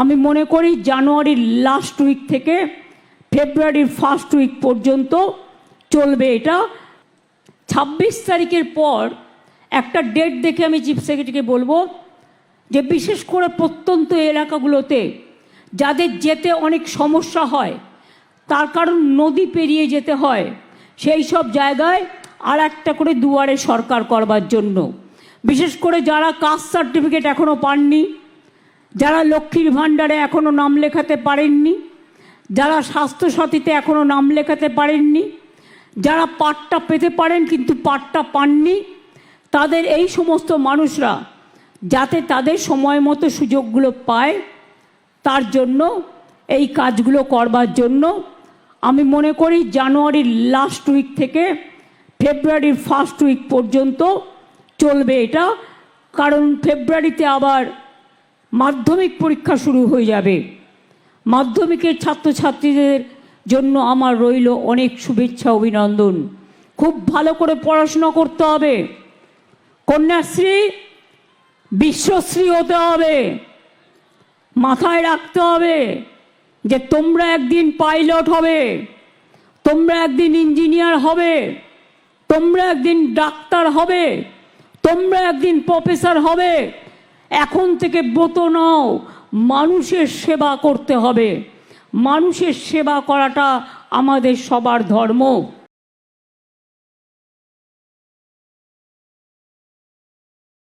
আমি মনে করি জানুয়ারির লাস্ট উইক থেকে ফেব্রুয়ারির ফার্স্ট উইক পর্যন্ত চলবে এটা। ছাব্বিশ তারিখের পর একটা ডেট দেখে আমি চিফ সেক্রেটারিকে বলব যে বিশেষ করে প্রত্যন্ত এলাকাগুলোতে যাদের যেতে অনেক সমস্যা হয়, তার কারণ নদী পেরিয়ে যেতে হয়, সেই সব জায়গায় আর একটা করে দুয়ারে সরকার করবার জন্য। বিশেষ করে যারা কাস্ট সার্টিফিকেট এখনও পাননি যারা লক্ষ্মীর ভাণ্ডারে এখনও নাম লেখাতে পারেননি, যারা স্বাস্থ্যসাথীতে এখনও নাম লেখাতে পারেননি, যারা পাটটা পেতে পারেন কিন্তু পাটটা পাননি, তাদের এই সমস্ত মানুষরা যাতে তাদের সময় মতো সুযোগগুলো পায়, তার জন্য এই কাজগুলো করবার জন্য আমি মনে করি জানুয়ারির লাস্ট উইক থেকে ফেব্রুয়ারির ফার্স্ট উইক পর্যন্ত চলবে এটা। কারণ ফেব্রুয়ারিতে আবার মাধ্যমিক পরীক্ষা শুরু হয়ে যাবে। মাধ্যমিকের ছাত্রছাত্রীদের জন্য আমার রইল অনেক শুভেচ্ছা, অভিনন্দন। খুব ভালো করে পড়াশোনা করতে হবে। কন্যাশ্রী, বিশ্বশ্রী হতে হবে। মাথায় রাখতে হবে যে তোমরা একদিন পাইলট হবে, তোমরা একদিন ইঞ্জিনিয়ার হবে, তোমরা একদিন ডাক্তার হবে, তোমরা একদিন প্রফেসর হবে। এখন থেকে ব্রত নাও। মানুষের সেবা করতে হবে। মানুষের সেবা করাটা আমাদের সবার ধর্ম।